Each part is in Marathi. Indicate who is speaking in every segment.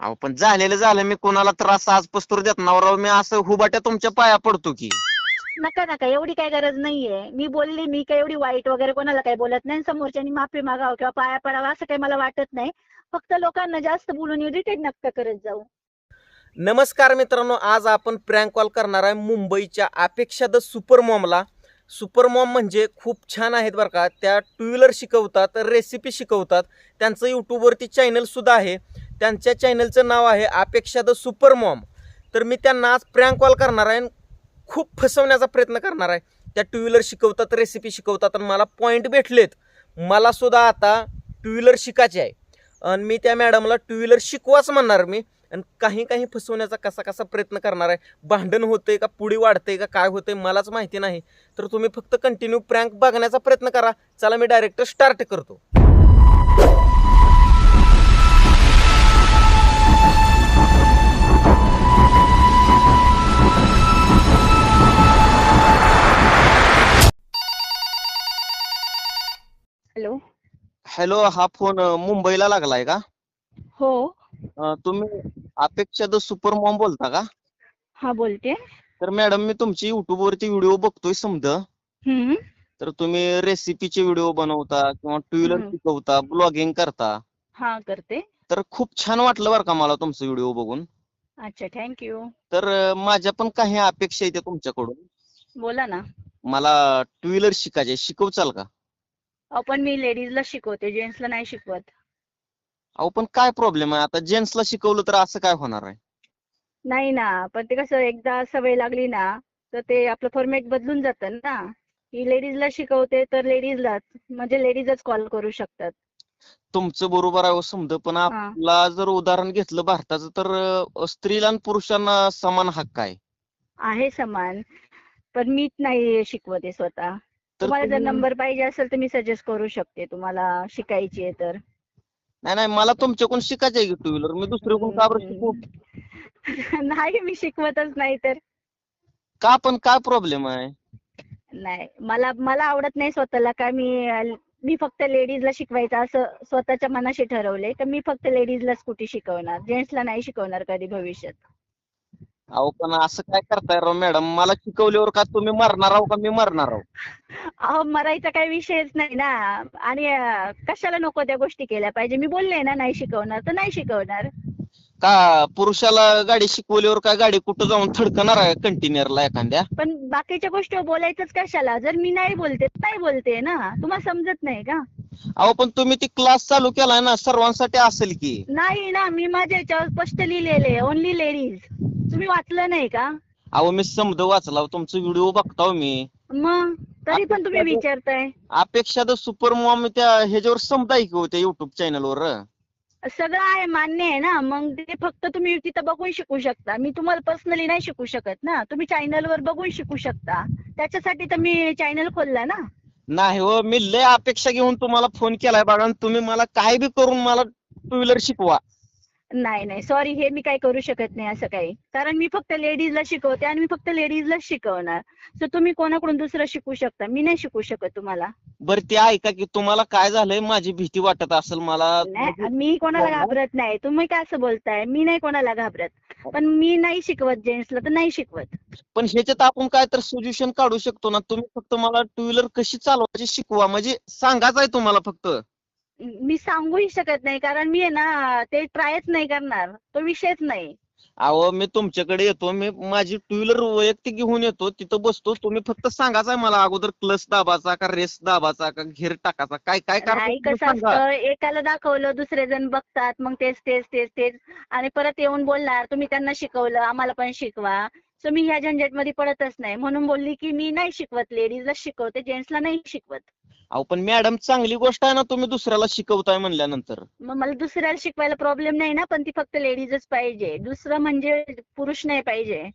Speaker 1: अहो पण झालेलं झालं मी कोणाला त्रास आज पस्तूर देत नाही राव मी असं हुबाट्या तुमच्या पाया पडतो की.
Speaker 2: नका नका एवढी काही गरज नाहीये. मी बोलली मी काही एवढी वाईट वगैरे कोणाला काही बोलत नाही. समोरच्यानी माफी मागावं किंवा पाया पडावं असं काही मला वाटत नाही. फक्त लोकांना जास्त बोलून इरिटेट नका करत जाऊ.
Speaker 3: नमस्कार मित्रांनो आज आपण प्रँक कॉल करणार आहे मुंबईच्या अपेक्षा द सुपर मॉमला सुपर मॉम म्हणजे खूप छान आहेत बरं का. त्या टू व्हीलर शिकवतात रेसिपी शिकवतात. त्यांचं यूट्यूबवरती चॅनलसुद्धा आहे. त्यांच्या चॅनलचं नाव आहे अपेक्षा द सुपर मॉम तर मी त्यांना आज प्रँक कॉल करणार आहे आणि खूप फसवण्याचा प्रयत्न करणार आहे. त्या टू व्हीलर शिकवतात रेसिपी शिकवतात आणि मला पॉईंट भेटलेत. मला सुद्धा आता टू व्हीलर शिकायचे आहे. आणि मी त्या मॅडमला टू व्हीलर शिकवाच म्हणणार मी. आणि काही काही फसवण्याचा कसा कसा प्रयत्न करणार आहे. भांडण होतंय का? पुढे आहे का? काय होतंय? मलाच माहिती नाही. तर तुम्ही फक्त कंटिन्यू प्रँक बघण्याचा प्रयत्न करा. चला मी डायरेक्ट स्टार्ट करतो.
Speaker 2: हॅलो
Speaker 1: हा फोन अं, मुंबईला लागलाय का?
Speaker 2: हो.
Speaker 1: अं, तुम्ही अपेक्षा द सुपर मॉम बोलता का?
Speaker 2: हा बोलते.
Speaker 1: तर मॅडम मी तुमची युट्यूब वरती व्हिडिओ बघतोय समज
Speaker 2: हम्म.
Speaker 1: तर तुम्ही रेसिपीचे व्हिडिओ बनवता किंवा टू व्हीलर
Speaker 2: हम्म.
Speaker 1: शिकवता ब्लॉगिंग करता.
Speaker 2: हा करते.
Speaker 1: तर खूप छान वाटलं बरं का मला तुमचं व्हिडिओ बघून.
Speaker 2: अच्छा थँक्यू
Speaker 1: तर अं, माझ्या पण काही अपेक्षा आहेत तुमच्याकडून.
Speaker 2: बोला ना.
Speaker 1: मला टू व्हीलर शिकायचे शिकवचाल का?
Speaker 2: अहो पण मी लेडीजला शिकवते जेंट्सला नाही शिकवत.
Speaker 1: अहो पण काय प्रॉब्लेम आहे? आता जेंट्सला शिकवलं तर असं काय होणार आहे?
Speaker 2: नाही ना पण ते कसं एकदा सवय लागली ना तर ते आपलं फॉर्मॅट बदलून जातं ना. की लेडीजला शिकवते तर लेडीजलाच म्हणजे लेडीजच कॉल करू शकतात.
Speaker 1: तुमचं बरोबर आहे हो समज. पण आपला जर उदाहरण घेतलं भारताचं तर अं, स्त्रीला आणि पुरुषांना समान हक्क आहे.
Speaker 2: आहे समान पण मीच नाही शिकवते स्वतः. तुम्हाला जर नंबर पाहिजे असेल तर मी सजेस्ट करू शकते. तुम्हाला शिकायची आहे तर.
Speaker 1: नाही नाही मला तुमच्याकडून शिकायचं आहे टू व्हीलर मी दुसरीकडून का बरं शिकू?
Speaker 2: नाही मी शिकवतच नाही तर.
Speaker 1: का पण काय प्रॉब्लेम आहे?
Speaker 2: नाही मला मला आवडत नाही स्वतःला. का मी मी फक्त लेडीजला शिकवायचं असं स्वतःच्या मनाशी ठरवले तर मी फक्त लेडीजला स्कूटी शिकवणार? जेंट्सला नाही शिकवणार कधी भविष्यात.
Speaker 1: अहो पण असं काय करताय राव मॅडम? मला शिकवल्यावर का तुम्ही मरणार आहो का मी मरणार आहो?
Speaker 2: अहो मरायचा काही विषयच नाही ना. आणि अं, कशाला नको त्या गोष्टी केल्या पाहिजे? मी बोलले ना नाही शिकवणार तर नाही शिकवणार.
Speaker 1: का पुरुषाला गाडी शिकवल्यावर काय गाडी कुठं जाऊन थडकणार आहे कंटेनरला एखाद्या?
Speaker 2: पण बाकीच्या गोष्टी बोलायचंच कशाला? जर मी नाही बोलते तर नाही बोलते ना. तुम्हाला समजत नाही का?
Speaker 1: अहो पण तुम्ही ती क्लास चालू केलाय ना सर्वांसाठी असेल की.
Speaker 2: नाही ना मी माझ्या याच्यावर स्पष्ट लिहिलेले ओनली लेडीज तुम्ही वाचलं नाही का?
Speaker 1: अहो मी समज वाचला तुमचं व्हिडिओ बघताव मी.
Speaker 2: मग? तरी पण तुम्ही विचारताय.
Speaker 1: अपेक्षा द सुपर मॉम त्या ह्याच्यावर समजाय की हो त्या युट्यूब चॅनलवर
Speaker 2: सगळं आहे मान्य आहे ना? मग ते फक्त तुम्ही तिथं बघून शिकू शकता. मी तुम्हाला पर्सनली नाही शिकू शकत ना. तुम्ही channel वर बघून शिकू शकता. त्याच्यासाठी तर मी चॅनल खोलला ना.
Speaker 1: नाही हो मी लय अपेक्षा घेऊन तुम्हाला फोन केलाय बघा आणि तुम्ही मला काय बी करून मला टू व्हीलर शिकवा.
Speaker 2: नाही नाही. सॉरी हे मी काही करू शकत नाही असं काही. कारण मी फक्त लेडीजला शिकवते आणि मी फक्त लेडीजलाच शिकवणार. सो तुम्ही कोणाकडून दुसरं शिकू शकता? मी नाही शिकू शकत तुम्हाला.
Speaker 1: बर ते ऐका की तुम्हाला काय झालंय? माझी भीती वाटत असेल मला.
Speaker 2: नाही मी कोणाला घाबरत नाही. तुम्ही काय असं बोलताय? मी नाही कोणाला घाबरत. पण मी नाही शिकवत जेंट्सला तर नाही शिकवत.
Speaker 1: पण ह्याच्यात आपण काय तर सोल्युशन काढू शकतो ना? तुम्ही फक्त मला टू व्हीलर कशी चालवायची शिकवा. म्हणजे सांगायचं आहे तुम्हाला फक्त.
Speaker 2: मी सांगूही शकत नाही कारण मी आहे ना ते ट्रायच नाही करणार. तो विषयच नाही.
Speaker 1: अहो मी तुमच्याकडे येतो मी माझी टू व्हीलर वैयक्तिक घेऊन येतो तिथं बसतो तुम्ही फक्त सांगायचं आहे मला अगोदर क्लच दाबाचा का रेस दाबाचा का घेर टाकायचा काय काय
Speaker 2: नाही कसं. असतं एकाला दाखवलं दुसरे जण बघतात मग तेच तेच तेच तेच आणि परत येऊन बोलणार तुम्ही त्यांना शिकवलं आम्हाला पण शिकवा. सो मी ह्या झंझटमध्ये पडतच नाही म्हणून बोलली की मी नाही शिकवत लेडीजला शिकवते जेंट्सला नाही शिकवत.
Speaker 1: अहो पण मॅडम चांगली गोष्ट आहे ना तुम्ही दुसऱ्याला शिकवताय म्हणल्यानंतर.
Speaker 2: मग मला दुसऱ्याला शिकवायला प्रॉब्लेम नाही ना पण ती फक्त लेडीजच पाहिजे. दुसरं म्हणजे पुरुष नाही पाहिजे.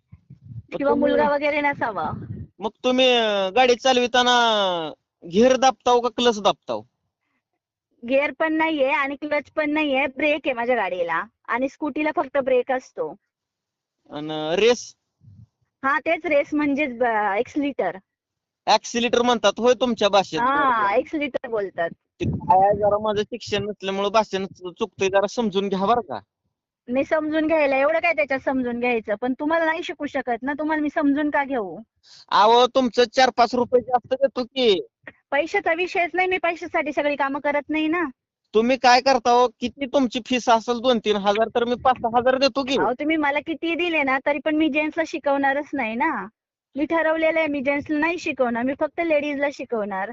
Speaker 2: किंवा
Speaker 1: तुम्ही-
Speaker 2: मुलगा वगैरे नसावा.
Speaker 1: मग तुम्ही अं, गाडी चालविताना घेर दाबताव का क्लच दाबताव?
Speaker 2: गिअर पण नाहीये आणि क्लच पण नाहीये ब्रेक आहे माझ्या गाडीला. आणि स्कूटीला फक्त ब्रेक असतो.
Speaker 1: आणि रेस
Speaker 2: हा तेच रेस म्हणजेच एक्सलिटर
Speaker 1: ऍक्सिलेटर म्हणतात होय तुमच्या भाषेत?
Speaker 2: हा एक्सलिटर बोलतात.
Speaker 1: ते काय आहे जरा माझं शिक्षण नसल्यामुळे भाषण चुकतंय जरा समजून घ्या बरं का.
Speaker 2: मी समजून घ्यायला एवढं काय त्याच्यात समजून घ्यायचं? पण तुम्हाला नाही शिकू शकत ना तुम्हाला मी समजून का घेऊ?
Speaker 1: अहो तुमचं चार पाच रुपये जास्त देतो की.
Speaker 2: पैशाचा विषयच नाही मी पैशासाठी सगळी कामं करत नाही ना.
Speaker 1: तुम्ही काय करता हो किती तुमची फीस असेल दोन तीन हजार तर मी पाच सहा हजार देतो की.
Speaker 2: अहो तुम्ही मला किती दिले ना तरी पण मी जेंट्सला शिकवणारच नाही ना. मी ठरवलेलं आहे मी जेंट्सला नाही शिकवणार मी फक्त लेडीजला शिकवणार.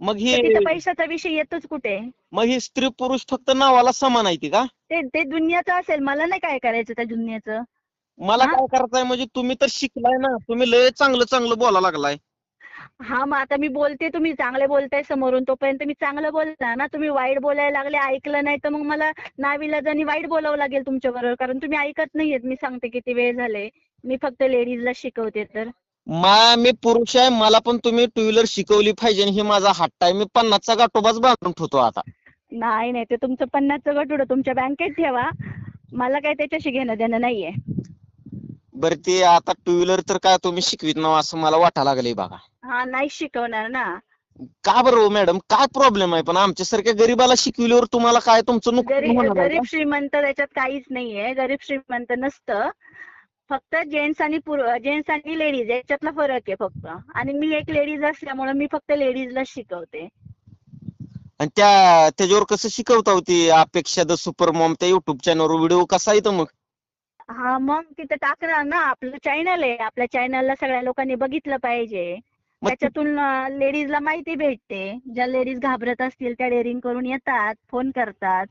Speaker 1: मग
Speaker 2: तर
Speaker 1: ही
Speaker 2: तिथं पैशाचा विषय येतोच कुठे?
Speaker 1: मग ही स्त्री पुरुष फक्त नावाला समान आहे ती का?
Speaker 2: ते ते दुनियाचं असेल मला नाही काय करायचं त्या दुनियाचं.
Speaker 1: मला
Speaker 2: हा?
Speaker 1: काय करायचंय म्हणजे तुम्ही तर शिकलाय ना तुम्ही लय चांगलं चांगलं बोला लागलाय.
Speaker 2: हा मग आता मी बोलते तुम्ही चांगले बोलताय समोरून तोपर्यंत मी चांगलं बोलता ना. तुम्ही वाईट बोलायला लागले ऐकलं नाही तर मग मला नाविलाजाने वाईट बोलावं लागेल तुमच्या बरोबर कारण तुम्ही ऐकत नाहीयेत मी सांगते किती वेळ झाले. मी फक्त लेडीजला शिकवते तर.
Speaker 1: मा मी पुरुष आहे मला पण तुम्ही टू व्हीलर शिकवली पाहिजे आणि हे माझा हट्ट आहे. मी पन्नासचा गाठोबाच बांधून ठेवतो आता.
Speaker 2: नाही नाही ते तुमचं पन्नासचं गटुडं तुमच्या बँकेत ठेवा. मला काय त्याच्याशी घेणं देणं नाहीये.
Speaker 1: बरं ते आता टू व्हीलर तर काय तुम्ही शिकवित ना असं मला वाटायला लागलंय बघा.
Speaker 2: हा नाही शिकवणार ना.
Speaker 1: का बरं हो मॅडम काय प्रॉब्लेम आहे? पण आमच्यासारख्या गरीबाला शिकविल्यावर तुम्हाला काय तुमचं नुकसान
Speaker 2: गरीब
Speaker 1: होणार आहे
Speaker 2: गरीब श्रीमंत त्याच्यात काहीच नाहीये. गरीब श्रीमंत नसतं. फक्त जेंट्स आणि जेंट्स आणि लेडीज याच्यातला फरक आहे फक्त. आणि मी एक लेडीज असल्यामुळे मी फक्त लेडीजला शिकवते?
Speaker 1: आणि त्या त्याच्यावर कसं शिकवता होती अपेक्षा द सुपर मॉम त्या युट्यूब चॅनलवर व्हिडिओ कसा येतो मग?
Speaker 2: हा मग तिथं टाकणार ना आपलं चॅनल आहे. आपल्या चॅनलला सगळ्या लोकांनी बघितलं पाहिजे. त्याच्यातून लेडीजला माहिती भेटते. ज्या लेडीज घाबरत असतील त्या डेअरिंग करून येतात फोन करतात.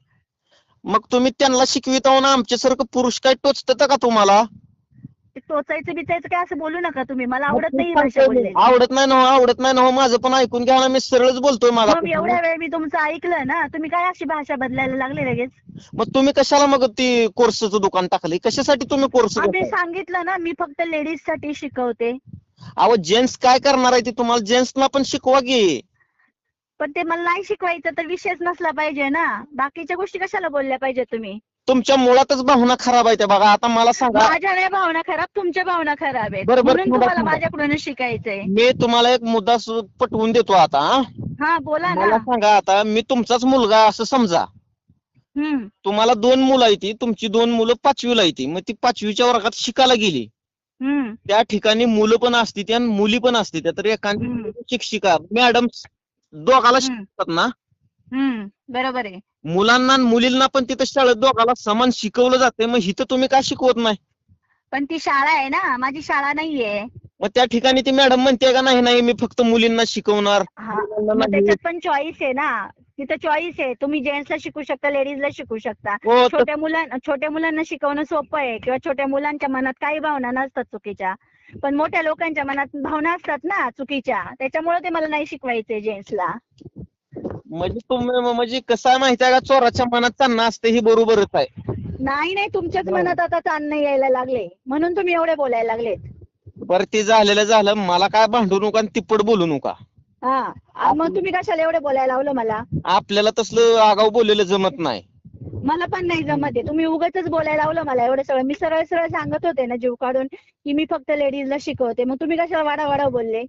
Speaker 1: मग तुम्ही त्यांना शिकविता ना आमच्यासारखं पुरुष काय टोचतं का तुम्हाला?
Speaker 2: टोचायचं बिचायचं काय असं बोलू नका तुम्ही. मला आवडत नाही ही भाषा
Speaker 1: मी. आवडत नाही ना हो, आवडत नाही ना हो, माझं पण ऐकून घ्या ना मी सरळच बोलतोय मला
Speaker 2: मग एवढ्या वेळ मी तुमचं ऐकलं ना तुम्ही काय अशी भाषा बदलायला लागले लगेच?
Speaker 1: मग तुम्ही कशाला मग ती कोर्सचं दुकान टाकले? कशासाठी तुम्ही कोर्स
Speaker 2: आम्ही सांगितलं ना मी फक्त लेडीजसाठी शिकवते.
Speaker 1: अहो जेंट्स काय करणार आहे ते तुम्हाला? जेंट्सना पण शिकवा की.
Speaker 2: पण ते मला नाही शिकवायचं तर विषयच नसला पाहिजे ना. बाकीच्या गोष्टी कशाला बोलल्या पाहिजे तुम्ही?
Speaker 1: तुमच्या मुळातच भावना खराब आहे त्या बघा. आता मला सांगा.
Speaker 2: माझ्या नाही भावना खराब तुमच्या भावना खराब आहेत.
Speaker 1: बरं, बरं,
Speaker 2: म्हणून
Speaker 1: थोडं-
Speaker 2: तुम्हाला
Speaker 1: थोडं.
Speaker 2: माझ्याकडूनच शिकायचंय.
Speaker 1: मी तुम्हाला एक मुद्दा सु- पटवून देतो आता हा?
Speaker 2: हा बोला ना.
Speaker 1: मला सांगा आता मी तुमचाच मुलगा असं समजा.
Speaker 2: हम्म.
Speaker 1: तुम्हाला दोन मुलं आहे ती तुमची दोन मुलं पाचवीला आहे ती मग ती पाचवीच्या वर्गात शिकायला गेली.
Speaker 2: हम्म.
Speaker 1: त्या ठिकाणी मुलं पण असती आणि मुली पण असती तर एखादी
Speaker 2: हम्म.
Speaker 1: शिक्षिका मॅडम दोघाला
Speaker 2: हम्म.
Speaker 1: शिकतात ना.
Speaker 2: हम्म. बरोबर आहे.
Speaker 1: मुलांना आणि मुलींना पण तिथं शाळेत दोघाला समान शिकवलं जाते मग इथं तुम्ही का शिकवत नाही?
Speaker 2: पण ती शाळा आहे ना. माझी शाळा नाहीये.
Speaker 1: मग त्या ठिकाणी ती मॅडम म्हणते का नाही नाही मी फक्त मुलींना शिकवणार.
Speaker 2: हा.
Speaker 1: मुलांना
Speaker 2: मग
Speaker 1: नाही.
Speaker 2: त्याच्यात पण चॉईस आहे ना. तिथं चॉईस आहे. तुम्ही जेंट्सला शिकू शकता लेडीजला शिकू शकता.
Speaker 1: हो तर-
Speaker 2: छोट्या मुलांना छोट्या मुलांना शिकवणं सोपं आहे. किंवा छोट्या मुलांच्या मनात काही भावना नसतात चुकीच्या. पण मोठ्या लोकांच्या मनात भावना असतात ना चुकीच्या. त्याच्यामुळे ते मला नाही शिकवायचे जेंट्सला
Speaker 1: म्हणजे तुम्ही म्हणजे कसं आहे माहिती आहे का? चोराच्या मनात त्यांना असते ही बरोबरच आहे.
Speaker 2: नाही नाही तुमच्याच. मनात आता ताण नाही यायला लागले. म्हणून तुम्ही एवढे बोलायला लागलेत.
Speaker 1: बरं ते झालेलं झालं. मला काय भांडू नका आणि तिप्पट बोलू नका.
Speaker 2: हा आ, मग तुम्ही कशाला एवढे बोलायला लावलं मला?
Speaker 1: आपल्याला तसलं आगाऊ बोललेलं जमत नाही.
Speaker 2: मला पण नाही जमत आहे. तुम्ही उगाचच बोलायला लावलं मला एवढं सगळं. मी सरळ सरळ सांगत होते ना जीव काढून की मी फक्त लेडीजला शिकवते. मग तुम्ही कशाला वाडा वाडा बोलले?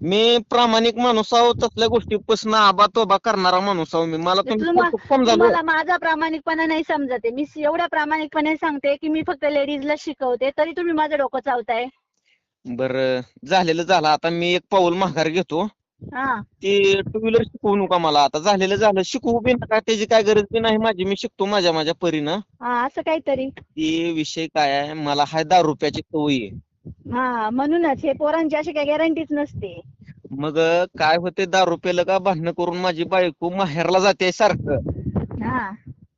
Speaker 1: मी प्रामाणिक माणूस आहो तसल्या गोष्टीपासून आबा तोबा करणारा माणूस आहो मी. मला तुम्ही समजावलं.
Speaker 2: तुम्हाला माझा प्रामाणिकपणा नाही समजत मी एवढ्या प्रामाणिकपणे सांगते की मी फक्त लेडीजला शिकवते तरी तुम्ही माझं डोकं चावताय.
Speaker 1: बरं झालेलं झालं. आता मी एक पाऊल माघार घेतो.
Speaker 2: हा.
Speaker 1: ते टू व्हीलर शिकवू नका मला. आता झालेलं झालं. शिकवू बी नका. त्याची काय गरज बी नाही माझी. मी शिकतो माझ्या माझ्या परीनं.
Speaker 2: हा असं काहीतरी.
Speaker 1: ते विषय काय आहे? मला हाय दहा रुपयाची सवय आहे.
Speaker 2: हा म्हणूनच हे पोरांची अशी काही गॅरंटीच नसते.
Speaker 1: मग काय होते दहा रुपयाला का भांडणं करून माझी बायको माहेरला जाते सारखं.
Speaker 2: हा.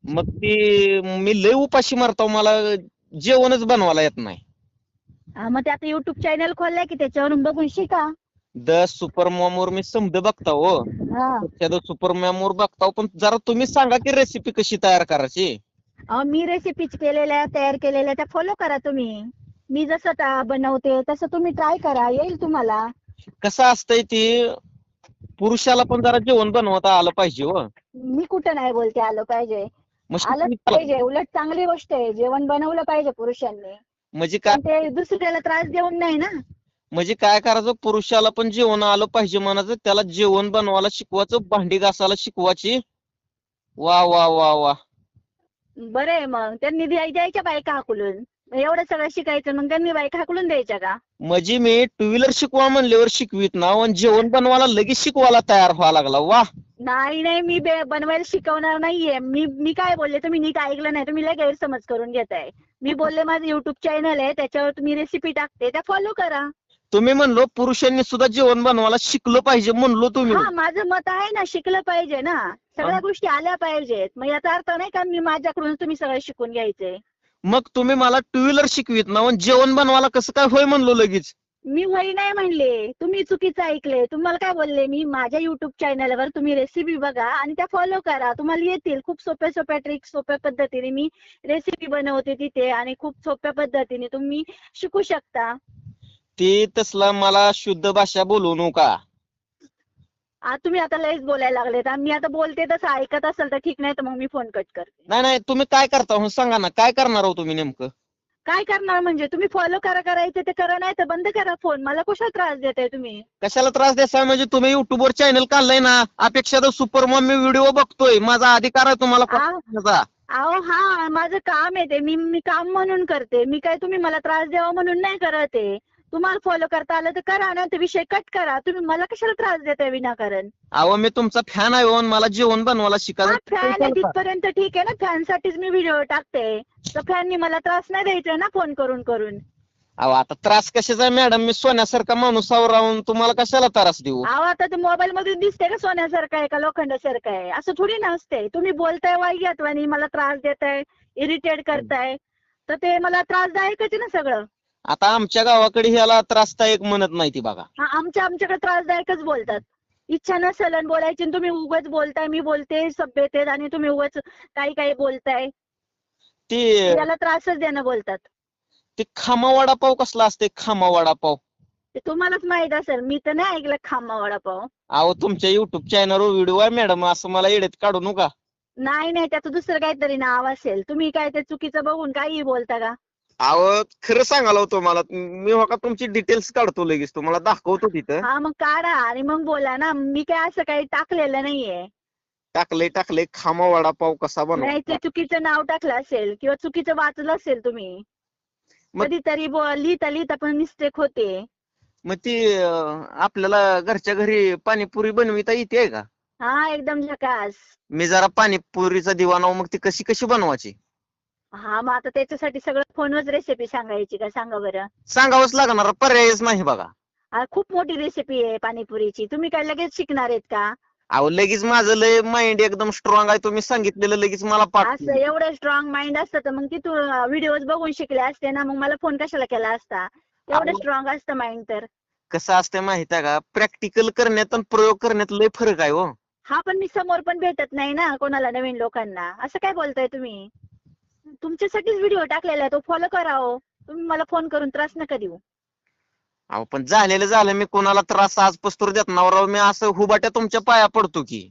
Speaker 1: मग ती मी लय उपाशी मारतो मला जेवणच बनवायला येत नाही.
Speaker 2: हा, मग ते आता युट्यूब चॅनल खोललाय की त्याच्यावरून बघून शिका.
Speaker 1: द सुपर मॉम वर मी समज बघता हो.
Speaker 2: हा.
Speaker 1: त्या सुपर मॉम वर बघता पण जरा तुम्ही सांगा की रेसिपी कशी तयार करायची?
Speaker 2: अहो मी रेसिपीज केलेल्या तयार केलेल्या त्या फॉलो करा तुम्ही. मी जसं बनवते तसं तुम्ही ट्राय करा. येईल तुम्हाला.
Speaker 1: कसं असतंय ते पुरुषाला पण जरा जेवण बनवता आलं पाहिजे हो.
Speaker 2: मी कुठं नाही बोलते आलं पाहिजे.
Speaker 1: मग
Speaker 2: आलं पाहिजे. उलट चांगली गोष्ट आहे. जेवण बनवलं पाहिजे पुरुषांनी.
Speaker 1: म्हणजे काय?
Speaker 2: पण ते दुसऱ्याला त्रास देऊन नाही ना.
Speaker 1: म्हणजे काय करायचं? पुरुषाला पण जेवण आलं पाहिजे म्हणायचं. त्याला जेवण बनवायला शिकवायचं. भांडी घासायला शिकवायची. वा वा वा वा.
Speaker 2: बरं आहे मग. त्यांनी द्याय- द्यायच्या बायका हाकलून. एवढं सगळं शिकायचं मग त्यांनी बायका हाकलून द्यायच्या का?
Speaker 1: म्हणजे मी टू व्हीलर शिकवा म्हणल्यावर शिकवीत ना आणि जेवण बनवायला लगेच शिकवायला तयार व्हायला लागला वा.
Speaker 2: नाही नाही मी बे- बनवायला शिकवणार नाहीये. मी मी काय बोलले तुम्ही नीट ऐकलं नाही तुम्ही लय गैरसमज करून घेताय. मी बोलले माझं युट्यूब चॅनल आहे त्याच्यावर तुम्ही रेसिपी टाकते त्या फॉलो करा.
Speaker 1: तुम्ही म्हणलो पुरुषांनी सुद्धा जेवण बनवायला शिकलं पाहिजे म्हणलो तुम्ही.
Speaker 2: हा माझं मत आहे ना शिकलं पाहिजे ना. सगळ्या गोष्टी आल्या पाहिजेत. मग याचा अर्थ नाही का मी माझ्याकडून तुम्ही सगळं शिकून घ्यायचंय
Speaker 1: मग तुम्ही मला टू व्हीलर शिकवीत ना आणि जेवण बनवायला कसं काय होय म्हणलो लगेच?
Speaker 2: मी वही नाही म्हणले. तुम्ही चुकीचं ऐकले तुम्हाला काय बोलले मी? माझ्या युट्यूब चॅनलवर तुम्ही रेसिपी बघा आणि त्या फॉलो करा. तुम्हाला येतील. खूप सोप्या सोप्या ट्रिक सोप्या पद्धतीने मी रेसिपी बनवते तिथे आणि खूप सोप्या पद्धतीने तुम्ही शिकू शकता.
Speaker 1: ते तसला मला शुद्ध भाषा बोलू नका.
Speaker 2: आज तुम्ही आता लयच बोलायला लागलेत. आणि मी आता बोलते तसं ऐकत असेल तर ठीक नाही तर मग मी फोन कट करते.
Speaker 1: नाही नाही तुम्ही काय करता? हो सांगा ना काय करणार हो तुम्ही नेमकं?
Speaker 2: काय करणार म्हणजे? तुम्ही फॉलो करा करायचं ते करा नाही तर बंद करा फोन मला कशाला त्रास देताय तुम्ही?
Speaker 1: कशाला त्रास द्यायचा म्हणजे तुम्ही युट्यूबवर चॅनल काढलंय ना अपेक्षा तर सुपर मॉम मी व्हिडिओ बघतोय. माझा अधिकार आहे तुम्हाला
Speaker 2: आ-. अहो हा माझं काम आहे ते. मी मी काम म्हणून करते. मी काय तुम्ही मला त्रास द्यावा म्हणून नाही करत आहे? तुम्हाला फॉलो करता आलं तर करा ना ते विषय कट करा. तुम्ही मला कशाला त्रास देताय विनाकारण?
Speaker 1: अहो मी तुमचा फॅन आहे हो आणि मला जेवण बनवायला
Speaker 2: हा फॅन आहे तिथपर्यंत ठीक आहे ना. फॅन साठीच मी व्हिडिओ टाकते. तर फॅननी मला त्रास नाही द्यायचा ना फोन करून करून.
Speaker 1: अहो आता त्रास कशाचा आहे मॅडम मी सोन्यासारखा माणूस आहो राहून तुम्हाला कशाला त्रास देऊ?
Speaker 2: अहो आता ते मोबाईल मधून दिसते का सोन्यासारखं आहे का लोखंडासारखं आहे? असं थोडी नसते तुम्ही बोलताय वाईट मला त्रास देताय इरिटेट करताय. तर ते मला त्रासदायकच आहे ना सगळं.
Speaker 1: आता आमच्या गावाकडे ह्याला त्रासदायक म्हणत नाही ती बघा.
Speaker 2: हा आमच्या आमच्याकडे त्रासदायकच बोलतात. इच्छा नसेल आणि बोलायची आणि तुम्ही उगाच बोलताय मी बोलते सभ्यतेत आणि तुम्ही उगाच काही काही बोलताय.
Speaker 1: ते
Speaker 2: याला त्रासच देणं बोलतात.
Speaker 1: ते खामा वडापाव कसला असते खामा वडापाव
Speaker 2: ते तुम्हालाच माहीत असेल मी तर नाही ऐकलं खामा वडापाव
Speaker 1: अहो तुमच्या युट्यूब चॅनलवर व्हिडिओ आहे मॅडम असं मला येडेत काढू नका.
Speaker 2: नाही नाही त्याचं दुसरं काहीतरी नाव असेल. तुम्ही काय ते चुकीचं बघून काही बोलता का?
Speaker 1: अहो खरं सांगायला होतो मला मी हो का तुमची डिटेल्स काढतो लगेच तुम्हाला दाखवतो तिथं.
Speaker 2: हा मग काढा आणि मग बोला ना मी काय असं काही टाकलेलं नाहीये.
Speaker 1: टाकलंय टाकलंय खामा वडापाव कसा
Speaker 2: नाही ते चुकीचं नाव टाकलं असेल किंवा चुकीचं वाचलं असेल तुम्ही
Speaker 1: मग-
Speaker 2: कधीतरी ब- लिहिता लिहिता पण मिस्टेक होते.
Speaker 1: मग ती अं, आपल्याला घरच्या घरी पाणीपुरी बनविता येते का?
Speaker 2: हा एकदम झकास.
Speaker 1: मी जरा पाणीपुरीचा दिवाना आहे, मग ती कशी कशी बनवायची?
Speaker 2: हा मग आता त्याच्यासाठी सगळं फोनवरच रेसिपी सांगायची का? सांगा बरं.
Speaker 1: सांगावंच लागणार. पर्यायच नाही बघा.
Speaker 2: हा, खूप मोठी रेसिपी आहे पाणीपुरीची. तुम्ही काय लगेच शिकणार आहेत का?
Speaker 1: अहो लगेच माझं लय माइंड एकदम स्ट्रॉंग आहे. तुम्ही सांगितलेलं लगेच मला पाठ
Speaker 2: असं एवढं स्ट्रॉंग माइंड असतं तर मग तिथून व्हिडिओज बघून शिकले असते ना मग मला फोन कशाला केला असता? एवढं
Speaker 1: अहो.
Speaker 2: स्ट्रॉंग असतं माइंड तर.
Speaker 1: कसं असतं माहीत आहे का? प्रॅक्टिकल करण्यात आणि प्रयोग करण्यात लय फरक आहे हो.
Speaker 2: हा पण मी समोर पण भेटत नाही ना कोणाला नवीन लोकांना. असं काय बोलताय तुम्ही? तुमच्यासाठीच व्हिडिओ टाकलेला आहे तो फॉलो करा हो. तुम्ही मला फोन करून त्रास नका देऊ.
Speaker 1: अहो पण झालेलं झालं मी कोणाला त्रास आज पस्तूर देत नाही राव? मी असं हुबाट्या तुमच्या पाया पडतो की.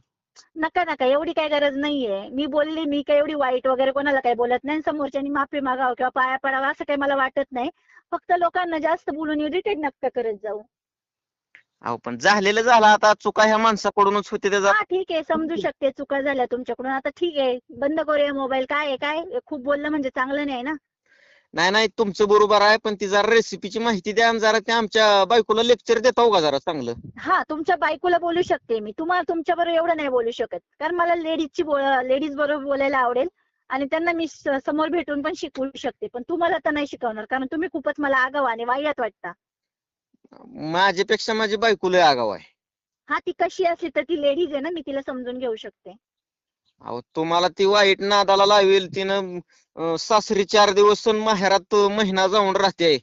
Speaker 2: नका नका एवढी काय गरज नाहीये. मी बोलली मी काय एवढी वाईट वगैरे कोणाला काही बोलत नाही. समोरच्यानी माफी मागावं किंवा पाया पडावं असं काही मला वाटत नाही. फक्त लोकांना जास्त बोलून इरिटेट नका करत जाऊ.
Speaker 1: अहो पण झालेलं झालं आता. चुका ह्या माणसाकडूनच होते त्याचा
Speaker 2: हा ठीक आहे. समजू शकते. चुका झाल्या तुमच्याकडून. आता ठीक आहे. बंद करूया मोबाईल काय आहे काय खूप बोललं म्हणजे चांगलं नाही ना?
Speaker 1: नाही नाही तुमचं बरोबर आहे पण ती जरा रेसिपीची माहिती द्या आणि जरा ते आमच्या बायकोला लेक्चर देता का जरा चांगलं?
Speaker 2: हा तुमच्या बायकोला बोलू शकते मी. तुम्हाला तुमच्या बरोबर एवढं नाही बोलू शकत. कारण मला लेडीजची लेडीज बरोबर बोलायला आवडेल. आणि त्यांना मी स- समोर भेटून पण शिकवू शकते. पण तुम्हाला तर नाही शिकवणार. कारण तुम्ही खूपच मला आगाव आणि वाह्यात वाटता.
Speaker 1: माझ्यापेक्षा माझी बायको लय आगाव आहे.
Speaker 2: हा ती कशी असली तर ती लेडीज आहे ना मी तिला समजून घेऊ शकते.
Speaker 1: अहो तुम्हाला ती वाईट नादाला लावेल तिनं अं, सासरी चार दिवस आणि माहेरात महिना जाऊन राहते.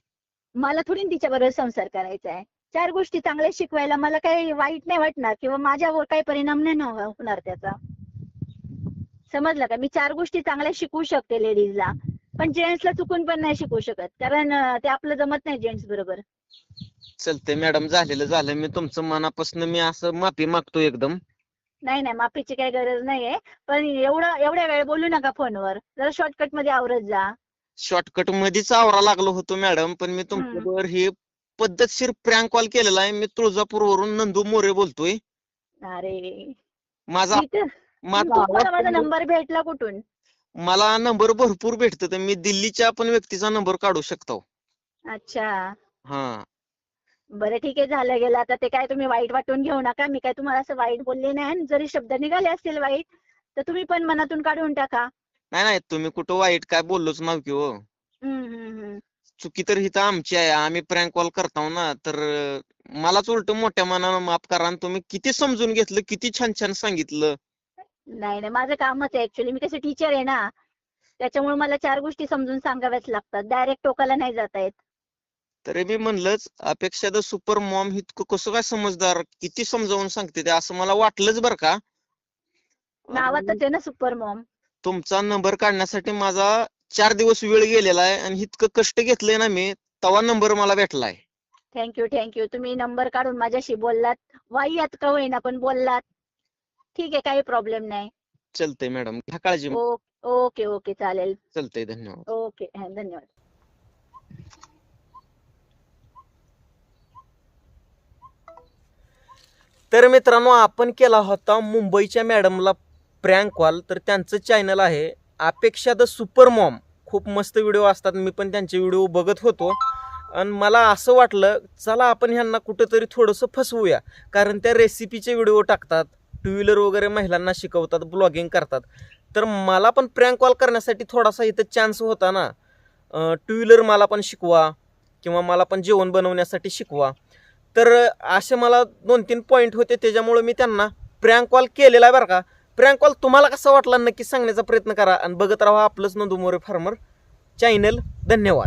Speaker 2: मला थोडी तिच्या बरोबर संसार करायचा आहे. चार गोष्टी चांगल्या शिकवायला मला काही वाईट नाही वाटणार किंवा माझ्यावर काही परिणाम नाही ना होणार त्याचा. समजलं का? मी चार गोष्टी चांगल्या शिकवू शकते लेडीजला पण जेंट्सला चुकून पण नाही शिकवू शकत. कारण अं, ते आपलं जमत नाही जेंट्स बरोबर.
Speaker 1: चलते मॅडम झालेलं झालं मी तुमचं मनापासून मी असं माफी मागतो एकदम.
Speaker 2: नाही नाही माफीची काही गरज नाहीये. पण एवढं एवढ्या वेळ बोलू नका फोनवर. जरा शॉर्टकटमध्ये आवरत जा.
Speaker 1: शॉर्टकट मध्येच आवरा लागलो होतो मॅडम. पण मी तुमच्यावर हे पद्धतशीर प्रँक कॉल केलेला आहे. मी तुळजापूरवरून नंदू मोरे बोलतोय.
Speaker 2: अरे.
Speaker 1: माझा
Speaker 2: मी तर-
Speaker 1: माझा
Speaker 2: तुम्हाला माझा
Speaker 1: आवाज
Speaker 2: नंबर भेटला कुठून?
Speaker 1: मला नंबर भरपूर भेटतात मी दिल्लीच्या पण व्यक्तीचा नंबर काढू शकतो.
Speaker 2: अच्छा.
Speaker 1: हा.
Speaker 2: बरं ठीक आहे झालं गेलं. आता ते काय तुम्ही वाईट वाटून घेऊ नका. मी काय तुम्हाला असं वाईट बोलले नाही आणि जरी शब्द निघाले असतील वाईट तर तुम्ही पण मनातून काढून टाका.
Speaker 1: नाही नाही तुम्ही कुठं वाईट काय बोललोच नव्ह की हो.
Speaker 2: हम्म हम्म हम्म.
Speaker 1: चुकी तर हिथं आमची आहे. आम्ही प्रँक कॉल करतो ना तर अं, मलाच उलट मोठ्या मनानं माफ करा आणि तुम्ही किती समजून घेतलं किती छान छान सांगितलं.
Speaker 2: नाही नाही माझं कामच आहे ऍक्च्युली मी कसं टीचर आहे ना त्याच्यामुळे मला चार गोष्टी समजून सांगाव्याच लागतात. डायरेक्ट टोकाला नाही जाता येत.
Speaker 1: तरी मी म्हणलंच अपेक्षा द सुपर मॉम इतकं कसं काय समजदार किती समजावून सांगते ते असं मला वाटलंच बरं का.
Speaker 2: नावातच आहे ना सुपर मॉम.
Speaker 1: तुमचा नंबर काढण्यासाठी माझा चार दिवस वेळ गेलेला आहे आणि इतकं कष्ट घेतलंय ना मी तवा नंबर मला भेटलाय.
Speaker 2: थँक्यू थँक्यू तुम्ही नंबर काढून माझ्याशी बोललात. वाईयात का होईना पण बोललात. ठीक आहे काही प्रॉब्लेम नाही.
Speaker 1: चलतंय मॅडम घ्या काळजी
Speaker 2: ओके ओके चालेल.
Speaker 1: चलतंय धन्यवाद.
Speaker 2: ओके धन्यवाद.
Speaker 3: तर मित्रांनो आपण केला होता मुंबईच्या मॅडमला प्रँक कॉल तर त्यांचं चॅनल आहे अपेक्षा द सुपर मॉम. खूप मस्त व्हिडिओ असतात. मी पण त्यांचे व्हिडिओ बघत होतो. आणि मला असं वाटलं चला आपण ह्यांना कुठंतरी थोडंसं फसवूया. कारण त्या रेसिपीचे व्हिडिओ टाकतात. टू व्हीलर वगैरे महिलांना शिकवतात ब्लॉगिंग करतात. तर मला पण प्रँक कॉल करण्यासाठी थोडासा इथं चान्स होता ना. टू व्हीलर मला पण शिकवा. किंवा मला पण जेवण बनवण्यासाठी शिकवा. तर असे मला दोन तीन पॉईंट होते त्याच्यामुळे मी त्यांना प्रँक कॉल केलेला आहे बरं का. प्रँक कॉल तुम्हाला कसा वाटला? नक्की सांगण्याचा प्रयत्न करा. आणि बघत राहा आपलंच नंदुमोरे फार्मर चॅनल धन्यवाद.